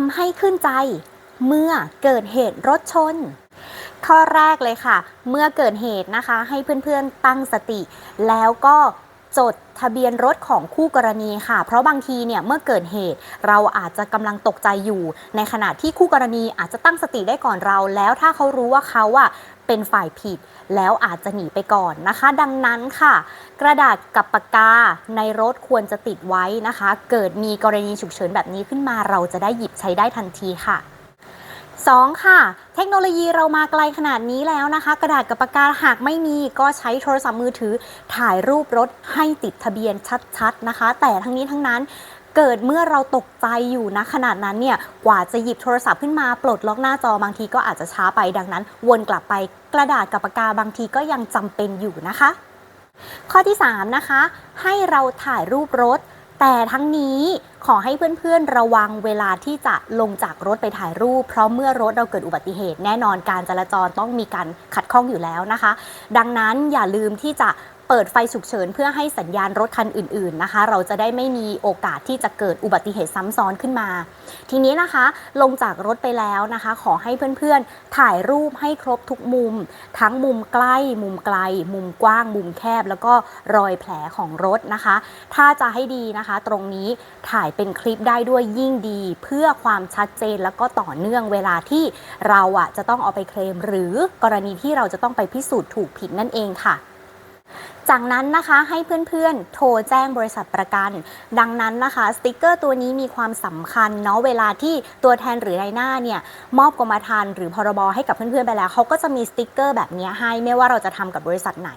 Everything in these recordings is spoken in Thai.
ำให้ขึ้นใจ เมื่อเกิดเหตุรถชน ข้อแรกเลยค่ะ เมื่อเกิดเหตุนะคะ ให้เพื่อนๆตั้งสติ แล้วก็ จดทะเบียนรถของคู่กรณีค่ะ เพราะบางทีเนี่ยเมื่อเกิดเหตุ เราอาจจะกำลังตกใจอยู่ ในขณะที่คู่กรณีอาจจะตั้งสติได้ก่อนเรา แล้วถ้าเขารู้ว่าเขาอะเป็นฝ่ายผิด แล้วอาจจะหนีไปก่อนนะคะ ดังนั้นค่ะ กระดาษกับปากกาในรถควรจะติดไว้นะคะ เกิดมีกรณีฉุกเฉินแบบนี้ขึ้นมาเราจะได้หยิบใช้ได้ทันทีค่ะ 2. ค่ะ เทคโนโลยีเรามาไกลขนาดนี้แล้วนะคะ กระดาษกับปากกาหากไม่มีก็ใช้โทรศัพท์มือถือ ถ่ายรูปรถให้ติดทะเบียนชัดๆนะคะ แต่ทั้งนี้ทั้งนั้นเกิดเมื่อเราตกใจอยู่นะขนาดนั้นเนี่ยกว่าจะหยิบโทรศัพท์ขึ้นมาปลดล็อกหน้าจอบางทีก็อาจจะช้าไปดังนั้น วนกลับไปกระดาษกับปากกาบางทีก็ยังจำเป็นอยู่นะคะ ข้อที่ 3 นะคะ ให้เราถ่ายรูปรถ แต่ทั้งนี้ขอให้เพื่อนๆระวังเวลาที่จะลงจากรถไปถ่ายรูป เพราะเมื่อรถเราเกิดอุบัติเหตุ แน่นอนการจราจรต้องมีการขัดข้องอยู่แล้วนะคะ ดังนั้นอย่าลืมที่จะ เปิดไฟฉุกเฉินเพื่อให้สัญญาณรถคันอื่น ๆนะคะ เราจะได้ไม่มีโอกาสที่จะเกิดอุบัติเหตุซ้ำซ้อนขึ้นมา ทีนี้นะคะลงจากรถไปแล้วนะคะ ขอให้เพื่อนๆ ถ่ายรูปให้ครบทุกมุม ทั้งมุมใกล้ มุมไกล มุมกว้าง มุมแคบ แล้วก็รอยแผลของรถนะคะ ถ้าจะให้ดีนะคะ ตรงนี้ถ่ายเป็นคลิปได้ด้วยยิ่งดี เพื่อความชัดเจนแล้วก็ต่อเนื่องเวลาที่เราอะจะต้องเอาไปเคลม หรือกรณีที่เราจะต้องไปพิสูจน์ถูกผิดนั่นเองค่ะ จากนั้นนะคะให้เพื่อนๆ โทรแจ้งบริษัทประกัน ดังนั้นนะคะสติกเกอร์ตัวนี้มีความสำคัญเนาะเวลาที่ตัวแทนหรือนายหน้าเนี่ยมอบกรมธรรม์หรือพรบให้กับเพื่อนๆไปแล้วเขาก็จะมีสติกเกอร์แบบนี้ให้ไม่ว่าเราจะทำกับบริษัทไหน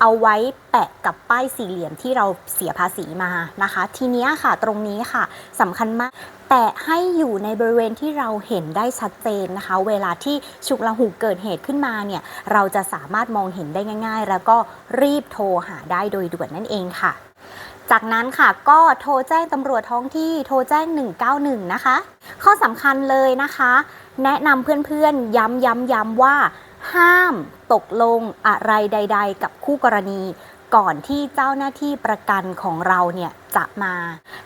เอาไว้แปะกับป้ายสี่เหลี่ยมที่เราเสียภาษีมานะคะ ทีนี้ค่ะตรงนี้ค่ะสำคัญมากแต่ให้อยู่ในบริเวณที่เราเห็นได้ชัดเจนนะคะ เวลาที่ฉุกละหุกเกิดเหตุขึ้นมาเนี่ยเราจะสามารถมองเห็นได้ง่าย ๆ แล้วก็รีบโทรหาได้โดยด่วนนั่นเองค่ะ จากนั้นค่ะก็โทรแจ้งตำรวจท้องที่โทรแจ้ง 191 นะคะ ข้อสำคัญเลยนะคะ แนะนำเพื่อนๆ ย้ำย้ำย้ำว่า ห้ามตกลงอะไรใด ๆ กับคู่กรณีก่อนที่เจ้าหน้าที่ประกันของเราเนี่ยจะมา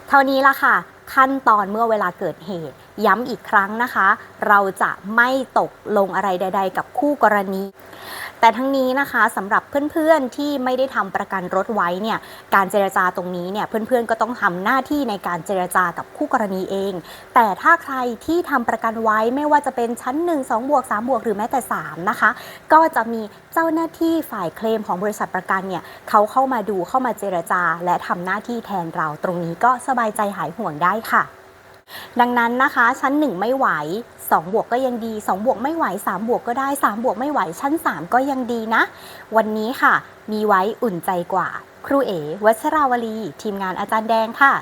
เท่านี้ละค่ะ ขั้นตอนเมื่อเวลาเกิดเหตุ ย้ำอีกครั้งนะคะ เราจะไม่ตกลงอะไรใด ๆ กับคู่กรณี แต่ทั้งนี้นะคะสำหรับเพื่อนๆที่ไม่ได้ทำประกันรถไว้เนี่ยการเจรจาตรงนี้เนี่ยเพื่อนๆก็ต้องทำหน้าที่ในการเจรจากับคู่กรณีเอง แต่ถ้าใครที่ทำประกันไว้ไม่ว่าจะเป็นชั้น 1 2บวก3บวกหรือแม้แต่ 3 นะคะ ก็จะมีเจ้าหน้าที่ฝ่ายเคลมของบริษัทประกันเนี่ยเขาเข้ามาดูเข้ามาเจรจา และทำหน้าที่แทนเราตรงนี้ก็สบายใจหายห่วงได้ค่ะ ดังนั้นนะคะ ชั้น 1 ไม่ไหว 2 บวกก็ยังดี 2 บวกไม่ไหว 3 บวกก็ได้ 3 บวกไม่ไหว ชั้น 3 ก็ยังดีนะ วันนี้ค่ะ มีไว้อุ่นใจกว่า ครูเอ๋วัชราวลี ทีมงานอาจารย์แดงค่ะ